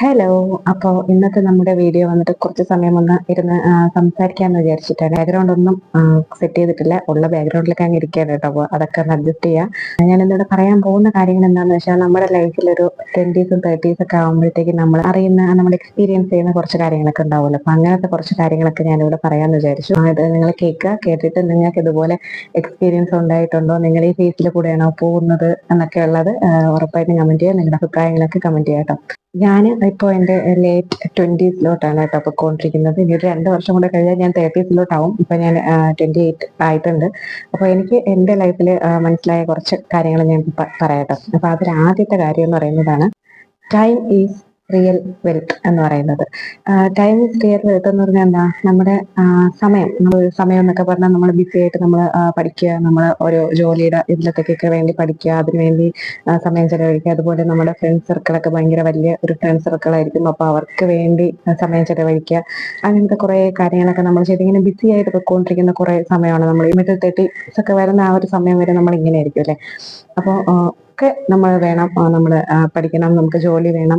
Hello അപ്പോൾ ഇന്നത്തെ നമ്മുടെ വീഡിയോ വന്നിട്ട് കുറച്ച് സമയം ഒന്ന് ഇരുന്ന് സംസാരിക്കാമെന്ന് വിചാരിച്ചിട്ടാണ്. ബാക്ക്ഗ്രൗണ്ട് ഒന്നും സെറ്റ് ചെയ്തിട്ടില്ല. ഉള്ള ബാക്ക്ഗ്രൗണ്ടിലൊക്കെ അങ്ങ് ഇരിക്കുകയാണ് കേട്ടോ. അപ്പോൾ അതൊക്കെ ഒന്ന് അഡ്ജസ്റ്റ് ചെയ്യാം. ഞാൻ ഇന്നിവിടെ പറയാൻ പോകുന്ന കാര്യങ്ങൾ എന്താണെന്ന് വെച്ചാൽ നമ്മുടെ ലൈഫിൽ ഒരു ട്വന്റീസും തേർട്ടീസ് ഒക്കെ ആകുമ്പോഴത്തേക്ക് നമ്മൾ അറിയുന്ന നമ്മൾ എക്സ്പീരിയൻസ് ചെയ്യുന്ന കുറച്ച് കാര്യങ്ങളൊക്കെ ഉണ്ടാവുമല്ലോ. അപ്പോൾ അങ്ങനത്തെ കുറച്ച് കാര്യങ്ങളൊക്കെ ഞാനിവിടെ പറയാമെന്ന് വിചാരിച്ചു. അത് നിങ്ങൾ കേൾക്കുക. കേട്ടിട്ട് നിങ്ങൾക്ക് ഇതുപോലെ എക്സ്പീരിയൻസ് ഉണ്ടായിട്ടുണ്ടോ? നിങ്ങൾ ഈ ഫേസിൽ കൂടെയാണോ പോകുന്നത് എന്നൊക്കെ ഉള്ളത് ഉറപ്പായിട്ടും കമന്റ് ചെയ്യുക. നിങ്ങളുടെ അഭിപ്രായങ്ങളൊക്കെ കമന്റ് ചെയ്യാം കേട്ടോ. ഞാൻ ഇപ്പോൾ എന്റെ ലേറ്റ് ട്വന്റീസിലോട്ടാണ് കേട്ടോ പൊയ്ക്കൊണ്ടിരിക്കുന്നത് ഇനി ഒരു രണ്ട് വർഷം കൂടെ കഴിഞ്ഞാൽ ഞാൻ തേർട്ടീസിലോട്ടാവും ഇപ്പൊ ഞാൻ ട്വന്റി എയ്റ്റ് ആയിട്ടുണ്ട്. അപ്പോൾ എനിക്ക് എന്റെ ലൈഫിൽ മനസ്സിലായ കുറച്ച് കാര്യങ്ങൾ ഞാൻ പറയാട്ടോ അപ്പൊ അതിൽ ആദ്യത്തെ കാര്യം എന്ന് പറയുന്നതാണ്. ടൈം ഈസ് റിയൽ വെൽത്ത് എന്ന് പറയുന്നത്. ടൈം റിയൽ വെൽത്ത് എന്ന് പറഞ്ഞാൽ എന്താ? നമ്മുടെ സമയം. നമ്മൾ സമയം എന്നൊക്കെ പറഞ്ഞാൽ നമ്മൾ ബിസി ആയിട്ട് നമ്മൾ പഠിക്കുക നമ്മൾ ഒരു ജോലിയുടെ ഇതിലത്തേക്കൊക്കെ വേണ്ടി പഠിക്കുക അതിന് വേണ്ടി സമയം ചെലവഴിക്കുക. അതുപോലെ നമ്മുടെ ഫ്രണ്ട് സർക്കിളൊക്കെ ഭയങ്കര വലിയ ഒരു ഫ്രണ്ട് സർക്കിൾ ആയിരിക്കും. അപ്പൊ അവർക്ക് വേണ്ടി സമയം ചെലവഴിക്കുക. അങ്ങനത്തെ കുറെ കാര്യങ്ങളൊക്കെ നമ്മൾ ചെയ്ത് ഇങ്ങനെ ബിസി ആയിട്ട് പോയിക്കൊണ്ടിരിക്കുന്ന കുറെ സമയമാണ്. നമ്മൾ ഈ മിഡിൽ തേർട്ടീസ് ഒക്കെ വരുന്ന ആ ഒരു സമയം വരെ നമ്മൾ ഇങ്ങനെ ആയിരിക്കും അല്ലെ? അപ്പോൾ ഒക്കെ നമ്മൾ വേണം നമ്മൾ പഠിക്കണം നമുക്ക് ജോലി വേണം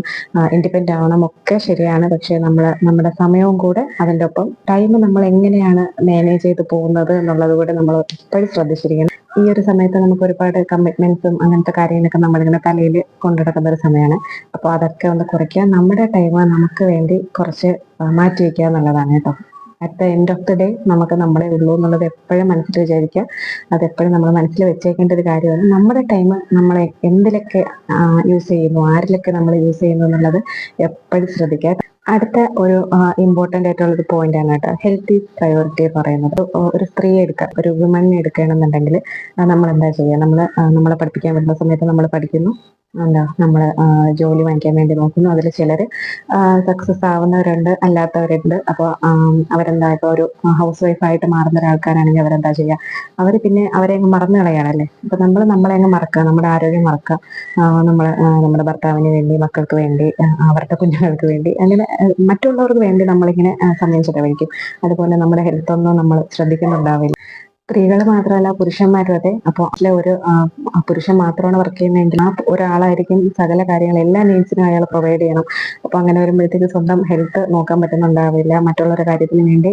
ഇൻഡിപെൻഡന്റ് ആവണം ഒക്കെ ശരിയാണ്. പക്ഷേ നമ്മൾ നമ്മുടെ സമയവും കൂടെ അതിന്റെ ഒപ്പം ടൈം നമ്മൾ എങ്ങനെയാണ് മാനേജ് ചെയ്ത് പോകുന്നത് എന്നുള്ളത് കൂടെ നമ്മൾ എപ്പോഴും ശ്രദ്ധിച്ചിരിക്കണം. ഈ ഒരു സമയത്ത് നമുക്ക് ഒരുപാട് കമ്മിറ്റ്മെന്റ്സും അങ്ങനത്തെ കാര്യങ്ങളൊക്കെ നമ്മളിങ്ങനെ തലയിൽ കൊണ്ടുനടക്കുന്ന ഒരു സമയമാണ്. അപ്പോൾ അതൊക്കെ ഒന്ന് കുറയ്ക്കുക നമ്മുടെ ടൈം നമുക്ക് വേണ്ടി കുറച്ച് മാറ്റി വയ്ക്കുക എന്നുള്ളതാണ് കേട്ടോ. At the end of the day നമുക്ക് നമ്മളെ ഉള്ളൂ എന്നുള്ളത് എപ്പോഴും മനസ്സിൽ വിചാരിക്കുക. അത് എപ്പോഴും നമ്മൾ മനസ്സിൽ വെച്ചേക്കേണ്ട ഒരു കാര്യമാണ്. നമ്മുടെ ടൈം നമ്മളെ എന്തിലൊക്കെ യൂസ് ചെയ്യുന്നു ആരിലൊക്കെ നമ്മൾ യൂസ് ചെയ്യുന്നു എന്നുള്ളത് എപ്പോഴും ശ്രദ്ധിക്കുക. അടുത്ത ഒരു ഇമ്പോർട്ടന്റ് ആയിട്ടുള്ള ഒരു പോയിന്റ് ആണ് കേട്ടോ. ഹെൽത്ത് ഈസ് പ്രയോറിറ്റി പറയുന്നത്. ഒരു- സ്ത്രീയെ എടുക്കുക ഒരു വിമണിനെ എടുക്കുകയാണെന്നുണ്ടെങ്കിൽ നമ്മൾ എന്താ ചെയ്യുക? നമ്മൾ നമ്മളെ പഠിപ്പിക്കാൻ വരുന്ന സമയത്ത് നമ്മൾ പഠിക്കുന്നു. എന്താ നമ്മൾ ജോലി വാങ്ങിക്കാൻ വേണ്ടി നോക്കുന്നു. അതിൽ ചിലർ സക്സസ് ആവുന്നവരുണ്ട് അല്ലാത്തവരുണ്ട്. അപ്പോൾ അവരെന്താ ഇപ്പോൾ ഒരു ഹൗസ് വൈഫായിട്ട് മാറുന്ന ഒരാൾക്കാരാണെങ്കിൽ അവരെന്താ ചെയ്യുക അവർ പിന്നെ അവരെ അങ്ങ് മറന്നു കളയാണല്ലേ? അപ്പൊ നമ്മൾ നമ്മളെ അങ്ങ് മറക്കുക നമ്മുടെ ആരോഗ്യം മറക്കുക നമ്മൾ നമ്മുടെ ഭർത്താവിന് വേണ്ടി മക്കൾക്ക് വേണ്ടി അവരുടെ കുഞ്ഞുങ്ങൾക്ക് വേണ്ടി അങ്ങനെ മറ്റുള്ളവർക്ക് വേണ്ടി നമ്മളിങ്ങനെ സമയം ചെലവഴിക്കും. അതുപോലെ നമ്മുടെ ഹെൽത്തൊന്നും നമ്മൾ ശ്രദ്ധിക്കുന്നുണ്ടാവില്ല. സ്ത്രീകൾ മാത്രമല്ല പുരുഷന്മാരും അതെ അപ്പോൾ അതിലെ ഒരു പുരുഷൻ മാത്രമാണ് വർക്ക് ചെയ്യുന്നതെങ്കിൽ ആ ഒരാളായിരിക്കും സകല കാര്യങ്ങൾ എല്ലാ നീഡ്സിനും അയാൾ പ്രൊവൈഡ് ചെയ്യണം. അപ്പൊ അങ്ങനെ വരുമ്പോഴത്തേക്ക് സ്വന്തം ഹെൽത്ത് നോക്കാൻ പറ്റുന്നുണ്ടാവില്ല. മറ്റുള്ളവരുടെ കാര്യത്തിന് വേണ്ടി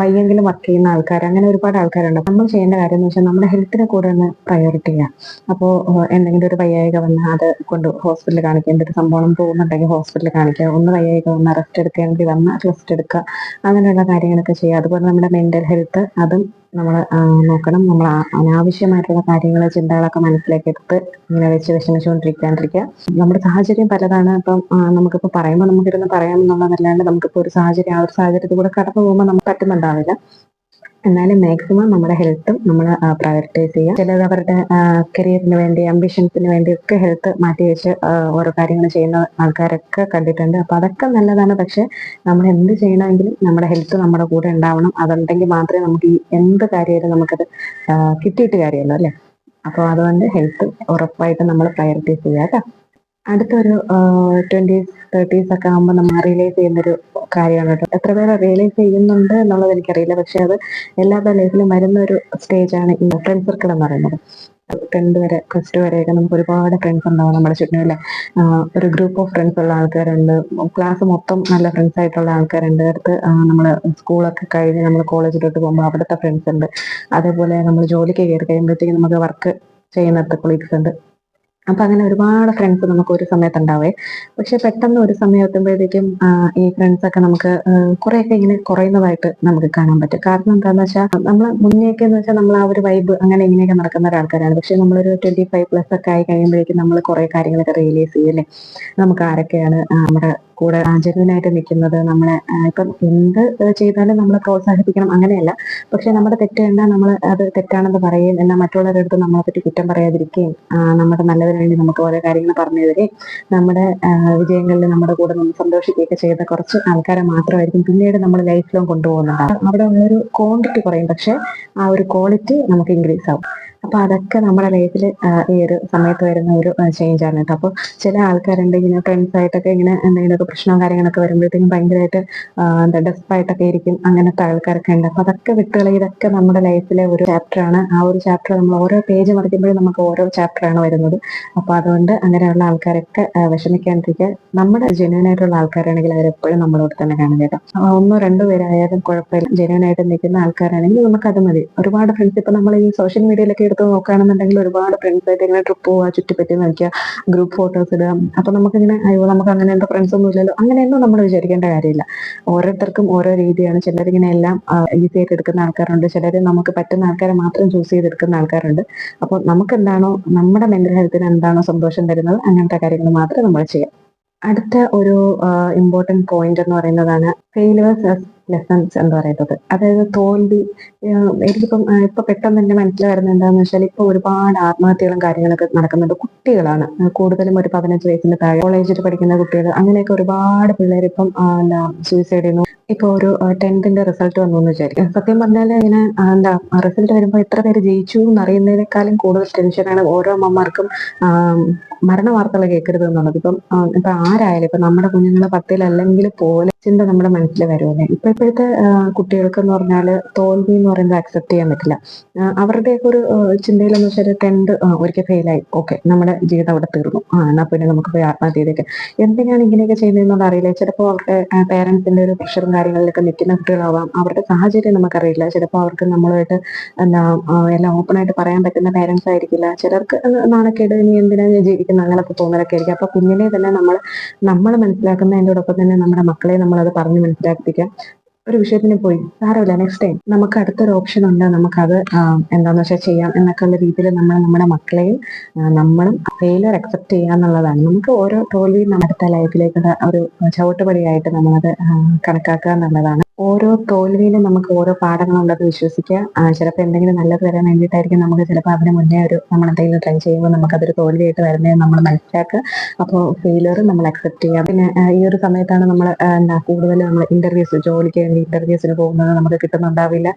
വയ്യെങ്കിലും വർക്ക് ചെയ്യുന്ന ആൾക്കാർ അങ്ങനെ ഒരുപാട് ആൾക്കാരുണ്ട്. നമ്മൾ ചെയ്യേണ്ട കാര്യം എന്ന് വെച്ചാൽ നമ്മുടെ ഹെൽത്തിനെ കൂടെ ഒന്ന് പ്രയോറിറ്റി ചെയ്യാം അപ്പോൾ എന്തെങ്കിലും ഒരു വയ്യായിക വന്നാൽ അത് കൊണ്ട് ഹോസ്പിറ്റലിൽ കാണിക്കുക എന്തൊരു സംഭവം പോകുന്നുണ്ടെങ്കിൽ ഹോസ്പിറ്റലിൽ കാണിക്കുക ഒന്ന് വയ്യായിക വന്നാൽ റെസ്റ്റ് എടുക്കുകയാണെങ്കിൽ വന്നാൽ റെസ്റ്റ് എടുക്കുക അങ്ങനെയുള്ള കാര്യങ്ങളൊക്കെ ചെയ്യുക. അതുപോലെ നമ്മുടെ മെന്റൽ ഹെൽത്ത് അതും നമ്മൾ നോക്കണം. നമ്മൾ അനാവശ്യമായിട്ടുള്ള കാര്യങ്ങൾ ചിന്തകളൊക്കെ മനസ്സിലേക്ക് എടുത്ത് ഇങ്ങനെ വെച്ച് വിഷമിച്ചുകൊണ്ടിരിക്കാണ്ടിരിക്കുക. നമ്മുടെ സാഹചര്യം പലതാണ്. ഇപ്പം നമുക്കിപ്പോൾ പറയുമ്പോൾ നമുക്കിരുന്ന് പറയാമെന്നുള്ളതല്ലാണ്ട് നമുക്കിപ്പോൾ ഒരു സാഹചര്യം ആ ഒരു സാഹചര്യത്തിൽ കൂടെ കടന്നു പോകുമ്പോൾ നമുക്ക് പറ്റുന്നുണ്ടാവില്ല. എന്നാലും മാക്സിമം നമ്മുടെ ഹെൽത്തും നമ്മൾ പ്രയോറിറ്റൈസ് ചെയ്യുക ചിലത് അവരുടെ കരിയറിന് വേണ്ടി അംബിഷൻസിന് വേണ്ടി ഒക്കെ ഹെൽത്ത് മാറ്റി വെച്ച് ഓരോ കാര്യങ്ങൾ ചെയ്യുന്ന ആൾക്കാരൊക്കെ കണ്ടിട്ടുണ്ട്. അപ്പൊ അതൊക്കെ നല്ലതാണ്. പക്ഷെ നമ്മൾ എന്ത് ചെയ്യണമെങ്കിലും നമ്മുടെ ഹെൽത്ത് നമ്മുടെ കൂടെ ഉണ്ടാവണം. അതുണ്ടെങ്കിൽ മാത്രമേ നമുക്ക് ഈ എന്ത് കാര്യമായാലും നമുക്കത് കിട്ടിയിട്ട് കാര്യമല്ലോ അല്ലേ? അപ്പോൾ അതുകൊണ്ട് ഹെൽത്ത് ഉറപ്പായിട്ട് നമ്മൾ പ്രയോറിറ്റൈസ് ചെയ്യുക കേട്ടോ. അടുത്തൊരു ട്വന്റീസ് തേർട്ടീസ് ഒക്കെ ആകുമ്പോൾ നമ്മൾ റിയലൈസ് ചെയ്യുന്നൊരു കാര്യമാണ് കേട്ടോ. എത്ര പേര് റിയലൈസ് ചെയ്യുന്നുണ്ട് എന്നുള്ളത് എനിക്കറിയില്ല. പക്ഷെ അത് എല്ലാവരുടെ ലൈഫിലും വരുന്ന ഒരു സ്റ്റേജാണ് ഈ ഫ്രണ്ട് സർക്കിൾ എന്ന് പറയുന്നത്. ടെൻത്ത് വരെ പ്ലസ് ടു വരെയൊക്കെ നമുക്ക് ഒരുപാട് ഫ്രണ്ട്സ് ഉണ്ടാവും നമ്മുടെ ചുറ്റിനുള്ള ഒരു ഗ്രൂപ്പ് ഓഫ് ഫ്രണ്ട്സ് ഉള്ള ആൾക്കാരുണ്ട്. ക്ലാസ് മൊത്തം നല്ല ഫ്രണ്ട്സ് ആയിട്ടുള്ള ആൾക്കാരുണ്ട്. അടുത്ത് നമ്മൾ സ്കൂളൊക്കെ കഴിഞ്ഞ് നമ്മൾ കോളേജിലോട്ട് പോകുമ്പോൾ അവിടുത്തെ ഫ്രണ്ട്സ് ഉണ്ട്. അതേപോലെ നമ്മൾ ജോലിക്ക് കയറി കഴിയുമ്പോഴത്തേക്കും നമുക്ക് വർക്ക് ചെയ്യുന്നിടത്ത് കൊളീഗ്സ് ഉണ്ട്. അപ്പൊ അങ്ങനെ ഒരുപാട് ഫ്രണ്ട്സ് നമുക്ക് ഒരു സമയത്ത് ഉണ്ടാവേ പക്ഷെ പെട്ടെന്ന് ഒരു സമയം എത്തുമ്പോഴത്തേക്കും ഈ ഫ്രണ്ട്സ് ഒക്കെ നമുക്ക് കുറെയൊക്കെ ഇങ്ങനെ കുറയുന്നതായിട്ട് നമുക്ക് കാണാൻ പറ്റും. കാരണം എന്താണെന്ന് വെച്ചാൽ നമ്മൾ മുന്നേക്ക് എന്ന് വെച്ചാൽ നമ്മൾ ആ ഒരു വൈബ് അങ്ങനെ ഇങ്ങനെയൊക്കെ നടക്കുന്ന ഒരാൾക്കാരാണ്. പക്ഷെ നമ്മളൊരു ട്വന്റി ഫൈവ് പ്ലസ് ഒക്കെ ആയി കഴിയുമ്പോഴേക്കും നമ്മൾ കുറെ കാര്യങ്ങളൊക്കെ റിയലൈസ് ചെയ്യല്ലേ നമുക്ക് ആരൊക്കെയാണ് നമ്മുടെ കൂടെ ജെന്യൂനായിട്ട് നിൽക്കുന്നത് നമ്മളെ ഇപ്പം എന്ത് ചെയ്താലും നമ്മളെ പ്രോത്സാഹിപ്പിക്കണം അങ്ങനെയല്ല. പക്ഷെ നമ്മുടെ തെറ്റ് കണ്ടാൽ നമ്മൾ അത് തെറ്റാണെന്ന് പറയുകയും എന്നാൽ മറ്റുള്ളവരുടെ അടുത്ത് നമ്മളെ പറ്റി കുറ്റം പറയാതിരിക്കുകയും നമ്മുടെ നല്ലതിന് വേണ്ടി നമുക്ക് ഓരോ കാര്യങ്ങൾ പറഞ്ഞു തരികയും നമ്മുടെ വിജയങ്ങളിൽ നമ്മുടെ കൂടെ നമ്മൾ സന്തോഷിക്കുകയൊക്കെ ചെയ്ത കുറച്ച് ആൾക്കാരെ മാത്രമായിരിക്കും പിന്നീട് നമ്മൾ ലൈഫ് ലോങ് കൊണ്ടുപോകുന്നുണ്ടാവും അവിടെ ഉള്ളൊരു ക്വാണ്ടിറ്റി കുറയും പക്ഷെ ആ ഒരു ക്വാളിറ്റി നമുക്ക് ഇൻക്രീസ് ആവും. അപ്പൊ അതൊക്കെ നമ്മുടെ ലൈഫിൽ ഈ ഒരു സമയത്ത് വരുന്ന ഒരു ചേഞ്ച് ആണ് കേട്ടോ. അപ്പോൾ ചില ആൾക്കാരുണ്ട് ഇങ്ങനെ ഫ്രണ്ട്സ് ആയിട്ടൊക്കെ ഇങ്ങനെ എന്തെങ്കിലുമൊക്കെ പ്രശ്നവും കാര്യങ്ങളൊക്കെ വരുമ്പോഴത്തേക്കും ഭയങ്കരമായിട്ട് എന്താ ഡെസ്പായിട്ടൊക്കെ ഇരിക്കും അങ്ങനത്തെ ആൾക്കാരൊക്കെ ഉണ്ട്. അപ്പൊ അതൊക്കെ വിട്ടുകളെ ഇതൊക്കെ നമ്മുടെ ലൈഫിലെ ഒരു ചാപ്റ്റർ ആണ്. ആ ഒരു ചാപ്റ്റർ നമ്മൾ ഓരോ പേജ് മറിക്കുമ്പോഴും നമുക്ക് ഓരോ ചാപ്റ്റർ ആണ് വരുന്നത്. അപ്പൊ അതുകൊണ്ട് അങ്ങനെയുള്ള ആൾക്കാരൊക്കെ വിഷമിക്കാണ്ടിരിക്കുക. നമ്മുടെ ജെന്യൂൻ ആയിട്ടുള്ള ആൾക്കാരാണെങ്കിൽ അവരെപ്പോഴും നമ്മളോട് തന്നെ കാണും കേട്ടോ. ഒന്നോ രണ്ടോ പേരായാലും കുഴപ്പമില്ല. ജെന്യൂൻ ആയിട്ട് നിൽക്കുന്ന ആൾക്കാരാണെങ്കിൽ നമുക്ക് അത് മതി. ഒരുപാട് ഫ്രണ്ട്സ് ഇപ്പൊ നമ്മൾ ഈ സോഷ്യൽ മീഡിയയിലൊക്കെ എടുത്ത് നോക്കുകയാണെന്നുണ്ടെങ്കിൽ ഒരുപാട് ഫ്രണ്ട്സ് ആയിട്ട് ഇങ്ങനെ ട്രിപ്പ് പോവുക ചുറ്റിപ്പറ്റി നിൽക്കുക ഗ്രൂപ്പ് ഫോട്ടോസ് ഇടുക. അപ്പൊ നമുക്കിങ്ങനെ അയ്യോ നമുക്ക് അങ്ങനെ എന്താ ഫ്രണ്ട്സ് ഒന്നും ഇല്ലല്ലോ. അങ്ങനെയൊന്നും നമ്മൾ വിചാരിക്കേണ്ട കാര്യമില്ല. ഓരോരുത്തർക്കും ഓരോ രീതിയാണ്. ചിലരിങ്ങനെ എല്ലാം ഈസി ആയിട്ട് എടുക്കുന്ന ആൾക്കാരുണ്ട്. ചിലർ നമുക്ക് പറ്റുന്ന ആൾക്കാരെ മാത്രം ചൂസ് ചെയ്തെടുക്കുന്ന ആൾക്കാരുണ്ട്. അപ്പോൾ നമുക്ക് എന്താണോ നമ്മുടെ മെന്റൽ ഹെൽത്തിന് എന്താണോ സന്തോഷം തരുന്നത് അങ്ങനത്തെ കാര്യങ്ങൾ മാത്രമേ നമ്മൾ ചെയ്യാം. അടുത്ത ഒരു ഇമ്പോർട്ടന്റ് പോയിന്റ് എന്ന് പറയുന്നതാണ് ഫെയിലുവേഴ്സ് ലെസൺസ് എന്ന് പറയുന്നത്. അതായത് തോൽവി എനിക്കിപ്പം ഇപ്പൊ പെട്ടെന്ന് തന്നെ മനസ്സിൽ വരുന്നത് എന്താണെന്ന് വെച്ചാൽ ഇപ്പൊ ഒരുപാട് ആത്മഹത്യകളും കാര്യങ്ങളൊക്കെ നടക്കുന്നുണ്ട്. കുട്ടികളാണ്. കൂടുതലും ഒരു പതിനഞ്ച് വയസ്സിന് താഴെ. കോളേജിൽ പഠിക്കുന്ന കുട്ടികൾ അങ്ങനെയൊക്കെ ഒരുപാട് പിള്ളേർ ഇപ്പം എന്താ സൂയിസൈഡ് ചെയ്യുന്നു. ഇപ്പൊ ഒരു ടെൻത്തിന്റെ റിസൾട്ട് വന്നു എന്ന് വിചാരിക്കും. സത്യം പറഞ്ഞാൽ ഇങ്ങനെ എന്താ റിസൾട്ട് വരുമ്പോൾ എത്ര പേര് ജയിച്ചു എന്നറിയുന്നതിനേക്കാളും കൂടുതൽ ടെൻഷനാണ് ഓരോ അമ്മമാർക്കും മരണ വാർത്തകൾ കേൾക്കരുത് എന്നുള്ളത്. ഇപ്പം ഇപ്പൊ ആരായാലും ഇപ്പൊ നമ്മുടെ കുഞ്ഞുങ്ങളെ പത്തിലല്ലെങ്കിൽ പോലെ ചിന്ത നമ്മുടെ മനസ്സിൽ വരുമല്ലേ ഇപ്പൊ ഇപ്പോഴത്തെ കുട്ടികൾക്ക് എന്ന് പറഞ്ഞാൽ തോൽവി എന്ന് പറയുന്നത് അക്സെപ്റ്റ് ചെയ്യാൻ പറ്റില്ല. അവരുടെ അവരുടെയൊക്കെ ഒരു ചിന്തയിലെന്ന് വെച്ചാൽ ടെൻത്ത് ഒരിക്കൽ ഫെയിലായി ഓക്കെ നമ്മുടെ ജീവിതം അവിടെ തീർന്നു. ആ എന്നാ പിന്നെ നമുക്ക് പോയി ആത്മഹത്യയിലേക്ക്. എന്തിനാണ് ഇങ്ങനെയൊക്കെ ചെയ്യുന്നതെന്നുള്ള അറിയില്ല. ചിലപ്പോൾ അവരുടെ പേരൻസിന്റെ ഒരു പ്രഷറും കാര്യങ്ങളിലൊക്കെ നിൽക്കുന്ന കുട്ടികളാവാം. അവരുടെ സാഹചര്യം നമുക്കറിയില്ല. ചിലപ്പോൾ അവർക്ക് നമ്മളുമായിട്ട് എന്താ എല്ലാം ഓപ്പൺ ആയിട്ട് പറയാൻ പറ്റുന്ന പേരൻസ് ആയിരിക്കില്ല. ചിലർക്ക് നാണക്കേട് നീ എന്തിനാ ഞാൻ ജീവിക്കുന്നത്? അങ്ങനത്തെ തോന്നലൊക്കെ ആയിരിക്കും. അപ്പൊ കുഞ്ഞിനെ തന്നെ നമ്മൾ നമ്മൾ മനസ്സിലാക്കുന്നതിന്റെ ഒപ്പം തന്നെ നമ്മുടെ മക്കളെ നമ്മൾ അത് പറഞ്ഞ് മനസ്സിലാക്കിപ്പിക്കാം. ഒരു വിഷയത്തിന് പോയി. സാരമില്ല നെക്സ്റ്റ് ടൈം നമുക്ക് അടുത്തൊരു ഓപ്ഷൻ ഉണ്ട്. നമുക്കത് എന്താണെന്ന് വെച്ചാൽ ചെയ്യാം എന്നൊക്കെ ഉള്ള രീതിയിൽ നമ്മൾ നമ്മുടെ മക്കളെയും നമ്മളും ഫെയിലർ അക്സെപ്റ്റ് ചെയ്യുക എന്നുള്ളതാണ്. നമുക്ക് ഓരോ തോൽവിയും നമ്മുടെ അടുത്ത ലൈഫിലേക്ക് ഒരു ചവിട്ടുപടിയായിട്ട് നമ്മളത് കണക്കാക്കുക എന്നുള്ളതാണ്. ഓരോ തോൽവിയിലും നമുക്ക് ഓരോ പാഠങ്ങളുണ്ടെന്ന് വിശ്വസിക്കുക. ചിലപ്പോൾ എന്തെങ്കിലും നല്ലത് വരാൻ വേണ്ടിയിട്ടായിരിക്കും നമുക്ക് ചിലപ്പോൾ അതിന് മുന്നേ ഒരു നമ്മൾ എന്തെങ്കിലും ട്രൈ ചെയ്യുമ്പോൾ നമുക്കതൊരു തോൽവിയായിട്ട് വരുന്നത് നമ്മൾ മനസ്സിലാക്കുക. അപ്പോൾ ഫെയിലിയർ നമ്മൾ അക്സെപ്റ്റ് ചെയ്യുക. പിന്നെ ഈ ഒരു സമയത്താണ് നമ്മൾ എന്താ കൂടുതൽ നമ്മൾ ഇന്റർവ്യൂസ് ജോലിക്ക് വേണ്ടി ഇന്റർവ്യൂസിന് പോകുന്നത് നമുക്ക് കിട്ടുന്നുണ്ടാവില്ല.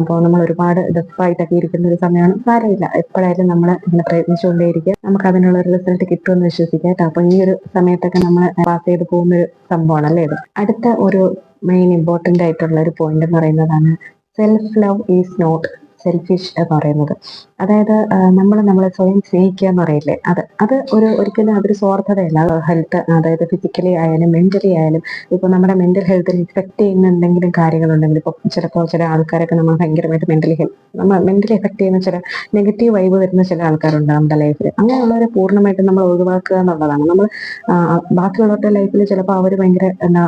അപ്പോൾ നമ്മൾ ഒരുപാട് ഡെസ്പായിട്ടൊക്കെ ഇരിക്കുന്ന ഒരു സമയമാണ്. സാരമില്ല. എപ്പോഴായാലും നമ്മൾ ഇങ്ങനെ പ്രയത്നിച്ചുകൊണ്ടേയിരിക്കുക. നമുക്ക് അതിനുള്ള ഒരു റിസൾട്ട് കിട്ടുമെന്ന് വിശ്വസിക്കാം കേട്ടോ. അപ്പോൾ ഈ ഒരു സമയത്തൊക്കെ നമ്മൾ പാസ് ചെയ്ത് പോകുന്ന ഒരു സംഭവമാണ് അല്ലേ? ഇത് അടുത്ത ഒരു മെയിൻ ഇമ്പോർട്ടന്റ് ആയിട്ടുള്ള ഒരു പോയിന്റ് എന്ന് പറയുന്നതാണ് self love is not selfish എന്ന് പറയുന്നത്. അതായത് നമ്മൾ നമ്മളെ സ്വയം സ്നേഹിക്കുക എന്ന് പറയില്ലേ? അത് അത് ഒരു ഒരിക്കലും അതൊരു സ്വാർത്ഥതയല്ല. ഹെൽത്ത് അതായത് ഫിസിക്കലി ആയാലും മെന്റലി ആയാലും ഇപ്പൊ നമ്മുടെ മെന്റൽ ഹെൽത്തിൽ ഇഫക്ട് ചെയ്യുന്ന എന്തെങ്കിലും കാര്യങ്ങളുണ്ടെങ്കിൽ ഇപ്പൊ ചിലപ്പോൾ ചില ആൾക്കാരൊക്കെ നമ്മൾ ഭയങ്കരമായിട്ട് മെന്റലി ഹെൽത്ത് നമ്മൾ മെന്റലി എഫക്ട് ചെയ്യുന്ന ചില നെഗറ്റീവ് വൈബ് വരുന്ന ചില ആൾക്കാരുണ്ട് നമ്മുടെ ലൈഫിൽ അങ്ങനെയുള്ളവരെ പൂർണമായിട്ടും നമ്മൾ ഒഴിവാക്കുക എന്നുള്ളതാണ്. നമ്മൾ ബാക്കിയുള്ളവരുടെ ലൈഫിൽ ചിലപ്പോൾ അവർ ഭയങ്കര എന്നാ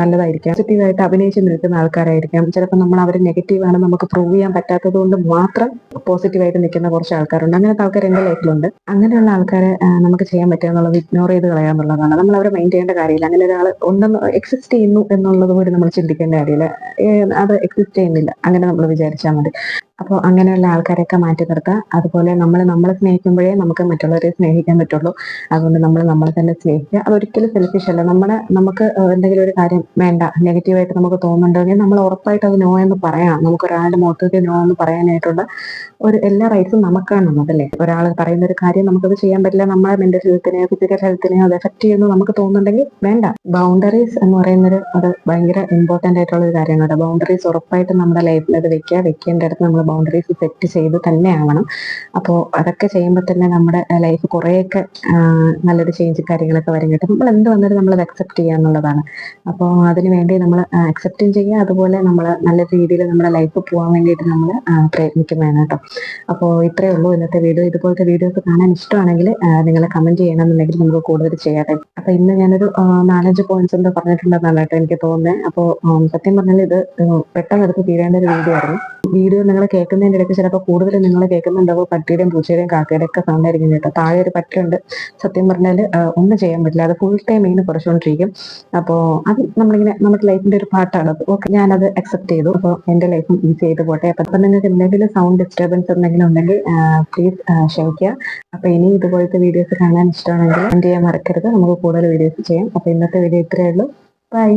നല്ലതായിരിക്കാം. പോസിറ്റീവായിട്ട് അഭിനയിച്ച് നിൽക്കുന്ന ആൾക്കാരായിരിക്കാം. ചിലപ്പോൾ നമ്മൾ അവർ നെഗറ്റീവ് ആണ് നമുക്ക് പ്രൂവ് ചെയ്യാൻ പറ്റാത്തത് കൊണ്ട് മാത്രം പോസിറ്റീവായിട്ട് നിൽക്കുന്ന കുറച്ച് ആൾക്കാരുണ്ട്. അങ്ങനത്തെ ആൾക്കാർ എന്റെ ലൈഫിലുണ്ട്. അങ്ങനെയുള്ള ആൾക്കാരെ നമുക്ക് ചെയ്യാൻ പറ്റുക എന്നുള്ളത് ഇഗ്നോർ ചെയ്ത് കളയാന്നുള്ളതാണ് നമ്മൾ അവരെ മെയിൻ ചെയ്യേണ്ട കാര്യമില്ല. അങ്ങനെ ഒരാൾ ഉണ്ടെന്ന് എക്സിസ്റ്റ് ചെയ്യുന്നു എന്നുള്ളത് കൂടി നമ്മൾ ചിന്തിക്കേണ്ട കാര്യമില്ല. അത് എക്സിസ്റ്റ് ചെയ്യുന്നില്ല. അങ്ങനെ നമ്മൾ വിചാരിച്ചാൽ മതി. അപ്പോൾ അങ്ങനെയുള്ള ആൾക്കാരെയൊക്കെ മാറ്റി നിർത്തുക അതുപോലെ നമ്മൾ നമ്മളെ സ്നേഹിക്കുമ്പോഴേ നമുക്ക് മറ്റുള്ളവരെ സ്നേഹിക്കാൻ പറ്റുള്ളൂ. അതുകൊണ്ട് നമ്മൾ നമ്മളെ തന്നെ സ്നേഹിക്കുക. അതൊരിക്കലും സെൽഫിഷ് അല്ല. നമ്മുടെ നമുക്ക് എന്തെങ്കിലും ഒരു കാര്യം വേണ്ട. നെഗറ്റീവായിട്ട് നമുക്ക് തോന്നുന്നുണ്ടെങ്കിൽ നമ്മൾ ഉറപ്പായിട്ട് അത് നോ എന്ന് പറയാം. നമുക്ക് ഒരാളുടെ മുഖത്തേക്ക് നോ എന്ന് പറയാനായിട്ടുള്ള ഒരു എല്ലാ റൈറ്റ്സും നമുക്കാണ് നമ്മളല്ലേ ഒരാൾ പറയുന്ന ഒരു കാര്യം നമുക്കത് ചെയ്യാൻ പറ്റില്ല. നമ്മളെ മെന്റൽ ഹെൽത്തിനെയോ ഫിസിക്കൽ ഹെൽത്തിനെയോ അത് എഫക്ട് ചെയ്യുന്നു നമുക്ക് തോന്നുന്നുണ്ടെങ്കിൽ വേണ്ട. ബൗണ്ടറീസ് എന്ന് പറയുന്നത് അത് ഭയങ്കര ഇമ്പോർട്ടന്റ് ആയിട്ടുള്ള ഒരു കാര്യമാണ്. ബൗണ്ടറീസ് ഉറപ്പായിട്ട് നമ്മുടെ ലൈഫിൽ അത് വെക്കുക വെക്കേണ്ട നമ്മൾ ബൗണ്ടറീസ് സെറ്റ് ചെയ്ത് തന്നെ ആവണം. അപ്പോൾ അതൊക്കെ ചെയ്യുമ്പോൾ തന്നെ നമ്മുടെ ലൈഫ് കുറേയൊക്കെ നല്ലൊരു ചേഞ്ച് കാര്യങ്ങളൊക്കെ വരും കേട്ടോ. നമ്മൾ എന്ത് വന്നാലും നമ്മൾ അത് അക്സെപ്റ്റ് ചെയ്യുക എന്നുള്ളതാണ്. അപ്പോൾ അതിന് വേണ്ടി നമ്മൾ അക്സെപ്റ്റും ചെയ്യുക. അതുപോലെ നമ്മൾ നല്ല രീതിയിൽ നമ്മുടെ ലൈഫ് പോകാൻ വേണ്ടിയിട്ട് നമ്മൾ പ്രയത്നിക്കുന്നതാണ് കേട്ടോ. അപ്പോൾ ഇത്രയേ ഉള്ളൂ ഇന്നത്തെ വീഡിയോ ഇതുപോലത്തെ വീഡിയോസ് കാണാൻ ഇഷ്ടമാണെങ്കിൽ നിങ്ങൾ കമന്റ് ചെയ്യണമെന്നുണ്ടെങ്കിൽ നമുക്ക് കൂടുതൽ ചെയ്യാതെ അപ്പോൾ ഇന്ന് ഞാനൊരു നാലഞ്ച് പോയിന്റ്സ് എന്തോ പറഞ്ഞിട്ടുണ്ടെന്നാണ് കേട്ടോ എനിക്ക് തോന്നുന്നത്. അപ്പോൾ സത്യം പറഞ്ഞാൽ ഇത് പെട്ടെന്ന് എടുത്ത് തീരേണ്ട ഒരു വീഡിയോ ആയിരുന്നു. വീഡിയോ നിങ്ങൾ കേൾക്കുന്നതിന്റെ ഇടയ്ക്ക് ചിലപ്പോൾ കൂടുതൽ നിങ്ങൾ കേൾക്കുന്നുണ്ടാവും പട്ടിയുടെയും പൂച്ചയുടെയും കാക്കയുടെയും ഒക്കെ സൗണ്ട് കേട്ടോ. താഴെ ഒരു പറ്റുണ്ട് സത്യം പറഞ്ഞാൽ ഒന്നും ചെയ്യാൻ പറ്റില്ല. അത് ഫുൾ ടൈം ഇങ്ങനെ കുറച്ചുകൊണ്ടിരിക്കും അപ്പോൾ അത് നമ്മളിങ്ങനെ നമ്മുടെ ലൈഫിന്റെ ഒരു പാർട്ടാണ് അത് ഓക്കെ ഞാനത് അക്സെപ്റ്റ് ചെയ്തു. അപ്പോൾ എന്റെ ലൈഫും ഈസി ആയിട്ട് പോട്ടെ. അപ്പം നിങ്ങൾക്ക് എന്തെങ്കിലും സൗണ്ട് ഡിസ്റ്റർബൻസ് എന്തെങ്കിലും ഉണ്ടെങ്കിൽ പ്ലീസ് ക്ഷമിക്കുക അപ്പോൾ ഇനി ഇതുപോലത്തെ വീഡിയോസ് കാണാൻ ഇഷ്ടമാണെങ്കിൽ എന്ത് ചെയ്യാൻ മറക്കരുത്. നമുക്ക് കൂടുതൽ വീഡിയോസ് ചെയ്യാം. അപ്പോൾ ഇന്നത്തെ വീഡിയോ ഇത്രയേ ഉള്ളൂ. ബൈ